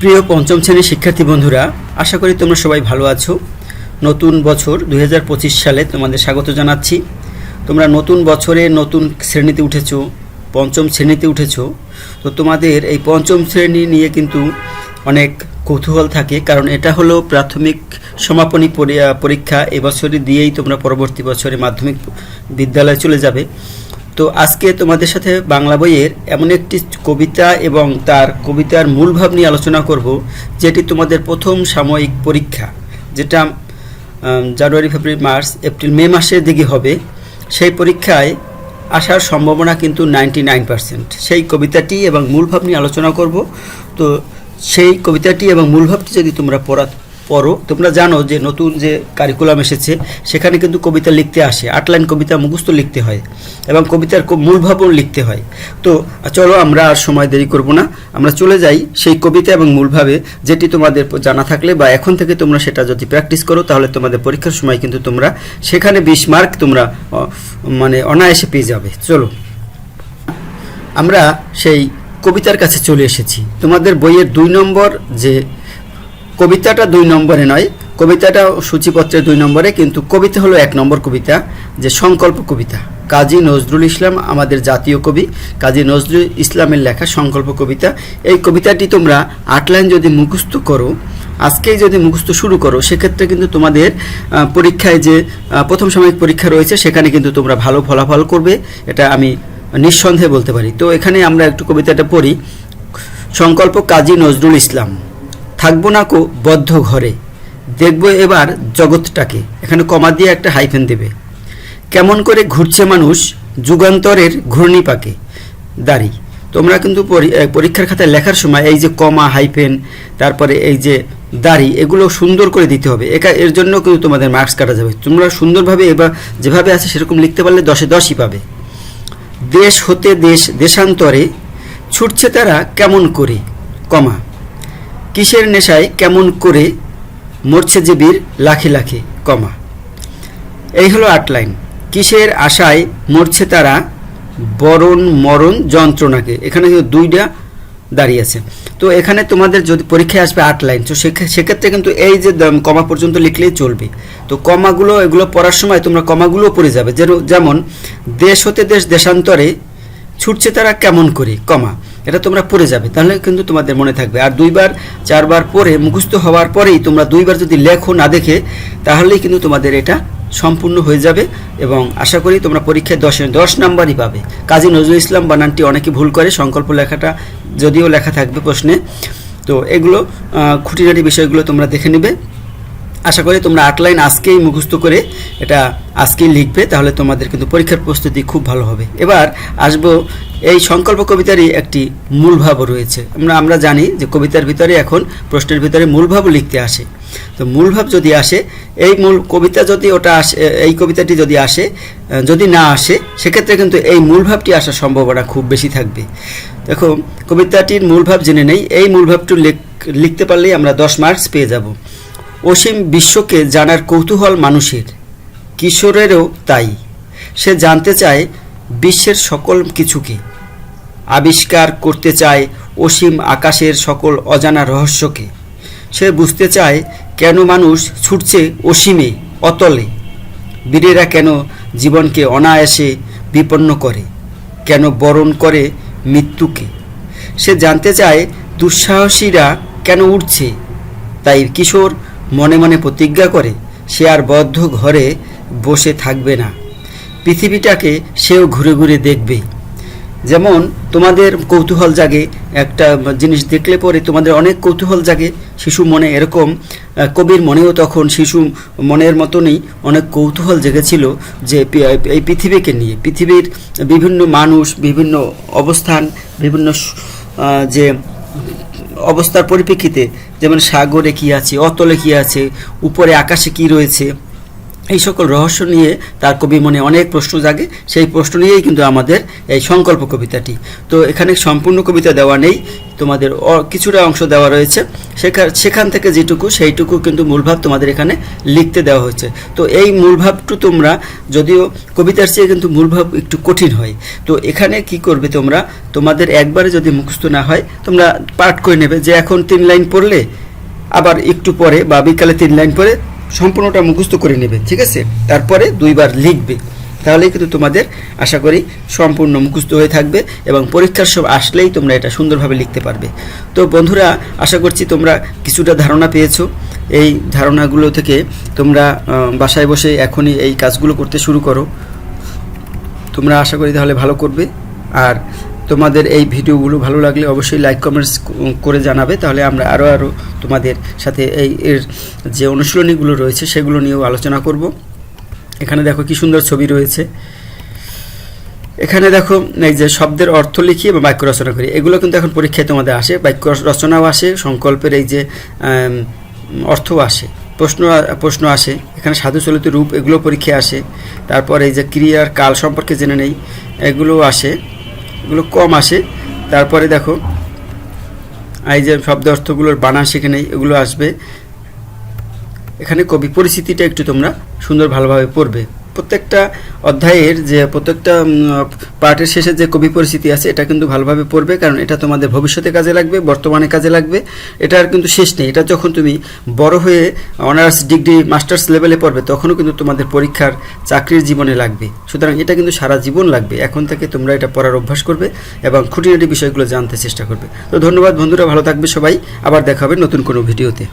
প্রিয় পঞ্চম শ্রেণির শিক্ষার্থী বন্ধুরা, আশা করি তোমরা সবাই ভালো আছো। নতুন বছর দুই হাজার পঁচিশ সালে তোমাদের স্বাগত জানাচ্ছি। তোমরা নতুন বছরে নতুন শ্রেণীতে উঠেছো, পঞ্চম শ্রেণীতে উঠেছো। তো তোমাদের এই পঞ্চম শ্রেণি নিয়ে কিন্তু অনেক কৌতূহল থাকে, কারণ এটা হলো প্রাথমিক সমাপনী পরি- পরীক্ষা এবছরে দিয়েই তোমরা পরবর্তী বছরে মাধ্যমিক বিদ্যালয়ে চলে যাবে। তো আজকে তোমাদের সাথে বাংলা বইয়ের এমন একটি কবিতা এবং তার কবিতার মূল ভাব নিয়ে আলোচনা করব, যেটি তোমাদের প্রথম সাময়িক পরীক্ষা, যেটা জানুয়ারি, ফেব্রুয়ারি, মার্চ, এপ্রিল, মে মাসের দিকে হবে। সেই পরীক্ষায় আসার সম্ভাবনা কিন্তু নাইনটি নাইন পার্সেন্ট। সেই কবিতাটি এবং মূল ভাব নিয়ে আলোচনা করব। তো সেই কবিতাটি এবং মূল ভাবটি যদি তোমরা পড়া পড়ো তোমরা জানো যে নতুন যে কারিকুলাম এসেছে, সেখানে কিন্তু কবিতা লিখতে আসে আট লাইন কবিতা মুখস্থ লিখতে হয় এবং কবিতার কো- মূল ভাবও লিখতে হয়। তো, চলো আমরা আর সময় দেরি করব না, আমরা চলে যাই সেই কবিতা এবং মূলভাবে যেটি তোমাদের জানা থাকলে বা এখন থেকে তোমরা সেটা যদি প্র্যাকটিস করো, তাহলে তোমাদের পরীক্ষার সময় কিন্তু তোমরা সেখানে বিশ মার্ক তোমরা মানে অনায়াসে পেয়ে যাবে। চলো। আমরা সেই কবিতার কাছে চলে এসেছি। তোমাদের বইয়ের দুই নম্বর যে কবিতাটা দুই নম্বরে নয়, কবিতাটা সূচিপত্রের দুই নম্বরে, কিন্তু কবিতা হলো এক নম্বর কবিতা, যে সংকল্প কবিতা। কাজী নজরুল ইসলাম আমাদের জাতীয় কবি, কাজী নজরুল ইসলামের লেখা সংকল্প কবিতা। এই কবিতাটি তোমরা আট লাইন যদি মুখস্থ করো, আজকেই যদি মুখস্থ শুরু করো, সেক্ষেত্রে কিন্তু তোমাদের পরীক্ষায় যে প্রথম সাময়িক পরীক্ষা রয়েছে, সেখানে কিন্তু তোমরা ভালো ফলাফল করবে, এটা আমি নিঃসন্দেহে বলতে পারি। তো এখানে আমরা একটু কবিতাটা পড়ি। সংকল্প কাজী নজরুল ইসলাম। থাকব না কো বদ্ধ ঘরে। দেখব এবার জগৎটাকে। এখানে কমা দিয়ে একটা হাইফেন দেবে। কেমন করে ঘুরছে মানুষ যুগান্তরের ঘূর্ণি পাকে দাড়ি। তোমরা কিন্তু পরি- পরীক্ষার খাতায় লেখার সময় এই যে কমা হাইফেন তারপরে এই যে দাড়ি, এগুলো সুন্দর করে দিতে হবে। একা, এর জন্য কিন্তু তোমাদের মার্কস কাটা যাবে। তোমরা সুন্দরভাবে এবার যেভাবে আছে সেরকম লিখতে পারলে দশে দশই পাবে। দেশ হতে দেশ, দেশান্তরে ছুটছে তারা কেমন করে? কমা। কিসের নেশায় কেমন করে মরছে যে বীর? লাখে লাখে, কমা। এই হলো আট লাইন। কিসের আশায় মরছে তারা? বরণ মরণ যন্ত্রণাকে। এখানে কিন্তু দুইটা দাঁড়িয়ে আছে। তো এখানে তোমাদের যদি পরীক্ষায় আসবে আট লাইন। তো সেক্ষেত্রে কিন্তু এই যে কমা পর্যন্ত লিখলেই চলবে। তো কমাগুলো, এগুলো পড়ার সময় তোমরা কমাগুলো পড়ে যাবে। যেমন, দেশ হতে দেশ, দেশান্তরে ছুটছে তারা কেমন করে? কমা। এটা তোমরা পড়ে যাবে, তাহলে কিন্তু তোমাদের মনে থাকবে। আর দুইবার, চারবার পরে মুখস্থ হওয়ার পরেই তোমরা দুইবার যদি লেখো, না দেখে, তাহলেই কিন্তু তোমাদের এটা সম্পূর্ণ হয়ে যাবে এবং আশা করি তোমরা পরীক্ষায় দশ দশ নাম্বারই পাবে। কাজী নজরুল ইসলাম বানানটি অনেকে ভুল করে, সংকল্প লেখাটা যদিও লেখা থাকবে প্রশ্নে। তো এগুলো খুঁটিনাটি বিষয়গুলো তোমরা দেখে নেবে। আশা করি তোমরা আট লাইন আজকেই মুখস্থ করে এটা আজকেই লিখবে, তাহলে তোমাদের কিন্তু পরীক্ষার প্রস্তুতি খুব ভালো হবে। এবার আসব এই সংকল্প কবিতারই একটি মূল ভাবও রয়েছে। আমরা আমরা জানি যে কবিতার ভিতরে এখন প্রশ্নের ভিতরে মূল ভাবও লিখতে আসে। তো মূল ভাব যদি আসে, এই মূল কবিতা যদি ওটা আসে, এই কবিতাটি যদি আসে যদি না আসে, সেক্ষেত্রে কিন্তু এই মূল ভাবটি আসার সম্ভাবনা খুব বেশি থাকবে। দেখো, কবিতাটির মূল ভাব জেনে নেই। এই মূল ভাবটি লেখ- লিখতে পারলেই আমরা দশ মার্কস পেয়ে যাব। অসীম বিশ্বকে জানার কৌতূহল মানুষের। কিশোরেরও তাই। সে জানতে চায় বিশ্বের সকল কিছুকে আবিষ্কার করতে চায় অসীম আকাশের সকল অজানা রহস্যকে। সে বুঝতে চায় কেন মানুষ ছুটছে অসীমে, অতলে। বীরেরা কেন জীবনকে অনায়াসে বিপন্ন করে? কেন বরণ করে মৃত্যুকে? সে জানতে চায় দুঃসাহসীরা কেন উঠছে তাই কিশোর মনে মনে প্রতিজ্ঞা করে, সে আর বদ্ধ ঘরে বসে থাকবে না। পৃথিবীটাকে সেও ঘুরে ঘুরে দেখবে। যেমন তোমাদের কৌতূহল জাগে, একটা জিনিস দেখলে পরে তোমাদের অনেক কৌতূহল জাগে। শিশু মনে এরকম কবির মনেও তখন শিশু মনের মতনই অনেক কৌতূহল জেগেছিল যে এই পৃথিবীকে নিয়ে। পৃথিবীর বিভিন্ন মানুষ, বিভিন্ন অবস্থান, বিভিন্ন যে অবস্থার পরিপ্রেক্ষিতে যেমন সাগরে কি আছে, অতলে কি আছে, উপরে আকাশে কি রয়েছে এই সকল রহস্য নিয়ে তার কবি মনে অনেক প্রশ্ন জাগে। সেই প্রশ্ন নিয়েই কিন্তু আমাদের এই সংকল্প কবিতাটি। তো এখানে সম্পূর্ণ কবিতা দেওয়া নেই, তোমাদের কিছুটা অংশ দেওয়া রয়েছে। সেখান থেকে যেটুকু, সেইটুকু কিন্তু মূলভাব তোমাদের এখানে লিখতে দেওয়া হয়েছে। তো এই মূলভাবটু তোমরা, যদিও কবিতার চেয়ে কিন্তু মূলভাব একটু কঠিন হয়। তো এখানে কি করবে তোমরা? তোমাদের একবারে যদি মুখস্থ না হয়, তোমরা পাঠ করে নেবে যে এখন তিন লাইন পড়লে, আবার একটু পরে বা বিকালে তিন লাইন পরে সম্পূর্ণটা মুখস্থ করে নেবে, ঠিক আছে? তারপরে দুইবার লিখবে। তাহলে কিন্তু তোমাদের, আশা করি, সম্পূর্ণ মুখস্থ হয়ে থাকবে এবং পরীক্ষার সব আসলেই তোমরা এটা সুন্দরভাবে লিখতে পারবে। তো বন্ধুরা, আশা করছি তোমরা কিছুটা ধারণা পেয়েছ। এই ধারণাগুলো থেকে তোমরা বাসায় বসে এখনই এই কাজগুলো করতে শুরু করো। তোমরা আশা করি তাহলে ভালো করবে। আর তোমাদের এই ভিডিওগুলো ভালো লাগলে অবশ্যই লাইক কমেন্টস করে জানাবে। তাহলে আমরা আরও আরও তোমাদের সাথে এই এর যে অনুশীলনীগুলো রয়েছে, সেগুলো নিয়েও আলোচনা করব। এখানে দেখো কি সুন্দর ছবি রয়েছে। এখানে দেখো এই যে শব্দের অর্থ লিখি এবং বাক্য রচনা করি। এগুলো কিন্তু এখন পরীক্ষায় তোমাদের আসে। বাক্য রচনাও আসে, সংকল্পের এই যে অর্থও আসে। প্রশ্ন প্রশ্ন আসে। এখানে সাধু চলিত রূপ এগুলো পরীক্ষায় আসে। তারপর এই যে ক্রিয়ার কাল সম্পর্কে জেনে নেই। এগুলোও আসে। এগুলো কম আসে। তারপরে দেখো, এই যে শব্দ অর্থগুলোর বানা সেখানে এগুলো আসবে। এখানে কবি পরিস্থিতিটা একটু তোমরা সুন্দর ভালোভাবে পড়বে। প্রত্যেকটা অধ্যায়ের যে প্রত্যেকটা পার্টের শেষে যে কবি পরিস্থিতি আছে, এটা কিন্তু ভালোভাবে পড়বে, কারণ এটা তোমাদের ভবিষ্যতে কাজে লাগবে, বর্তমানে কাজে লাগবে। এটার কিন্তু শেষ নেই। এটা যখন তুমি বড় হয়ে অনার্স ডিগ্রি, মাস্টার্স লেভেলে পড়বে, তখনও কিন্তু তোমাদের পরীক্ষার চাকরির জীবনে লাগবে। সুতরাং এটা কিন্তু সারা জীবন লাগবে। এখন থেকে তোমরা এটা পড়ার অভ্যাস করবে এবং খুঁটিনাটি বিষয়গুলো জানতে চেষ্টা করবে। তো ধন্যবাদ বন্ধুরা, ভালো থাকবে সবাই। আবার দেখা হবে নতুন কোনো ভিডিওতে।